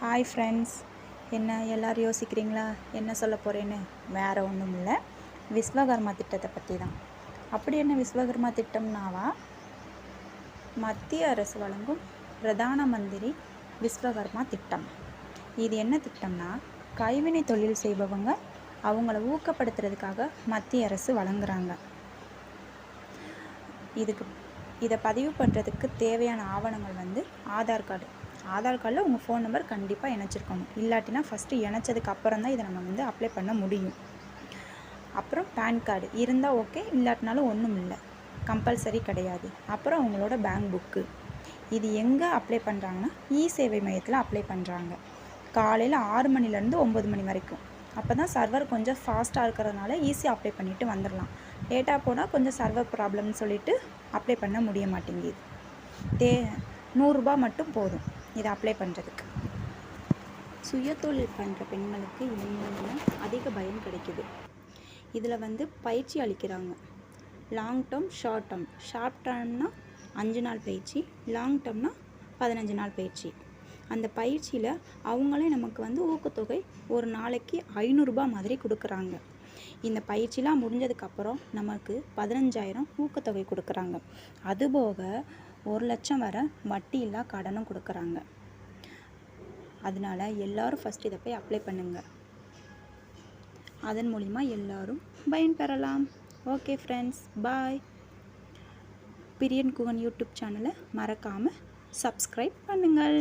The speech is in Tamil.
ஹாய் ஃப்ரெண்ட்ஸ் என்ன எல்லோரும் யோசிக்கிறீங்களா? என்ன சொல்ல போகிறேன்னு வேறு ஒன்றும் இல்லை. விஸ்வகர்மா திட்டத்தை பற்றி தான் அப்படி என்ன விஸ்வகர்மா திட்டம்னாவா? மத்திய அரசு வழங்கும் பிரதான மந்திரி விஸ்வகர்மா திட்டம். இது என்ன திட்டம்னா கைவினை தொழில் செய்பவங்க அவங்கள ஊக்கப்படுத்துறதுக்காக மத்திய அரசு வழங்குறாங்க. இதுக்கு இதை பதிவு பண்ணுறதுக்கு தேவையான ஆவணங்கள் வந்து ஆதார் கார்டு. ஆதார் கார்டில் உங்கள் ஃபோன் நம்பர் கண்டிப்பாக இணைச்சிருக்கணும். இல்லாட்டினா ஃபஸ்ட்டு இணைச்சதுக்கு அப்புறம் தான் இதை நம்ம வந்து அப்ளை பண்ண முடியும். அப்புறம் பேன் கார்டு இருந்தால் ஓகே இல்லாட்டினாலும் ஒன்றும் இல்லை. கம்பல்சரி கிடையாது. அப்புறம் அவங்களோட பேங்க் புக்கு இது எங்கே அப்ளை பண்ணுறாங்கன்னா இ சேவை மையத்தில் அப்ளை பண்ணுறாங்க காலையில் ஆறு மணிலேருந்து ஒம்பது மணி வரைக்கும். அப்போ தான் சர்வர் கொஞ்சம் ஃபாஸ்ட்டாக இருக்கிறதுனால ஈஸியாக அப்ளை பண்ணிவிட்டு வந்துடலாம் லேட்டாக போனால் கொஞ்சம் சர்வர் ப்ராப்ளம்னு சொல்லிட்டு அப்ளை பண்ண முடிய மாட்டேங்குது. தே நூறுரூபா மட்டும் போதும். இதை அப்ளை பண்ணுறதுக்கு சுயதொழில் பண்ணுற பெண்களுக்கு இதன் மூலமாக அதிக பயன் கிடைக்குது. இதில் வந்து பயிற்சி அளிக்கிறாங்க. Long term short term short டேர்ம்னா அஞ்சு நாள் பயிற்சி லாங் டேர்ம்னா பதினஞ்சு நாள் பயிற்சி. அந்த பயிற்சியில் அவங்களே நமக்கு வந்து ஊக்கத்தொகை ஒரு நாளைக்கு ஐநூறுரூபா மாதிரி கொடுக்குறாங்க. இந்த பயிற்சிலாம் முடிஞ்சதுக்கப்புறம் நமக்கு பதினஞ்சாயிரம் ஊக்கத்தொகை கொடுக்குறாங்க. அதுபோக ஒரு லட்சம் வர வட்டி இல்லா கடனும் கொடுக்குறாங்க. அதனால் எல்லோரும் ஃபஸ்ட் இதை போய் அப்ளை பண்ணுங்கள் அதன் மூலிமா எல்லோரும் பயன்பெறலாம் okay friends bye Priyan Guhan YouTube சேனலை மறக்காமல் சப்ஸ்கிரைப் பண்ணுங்கள்.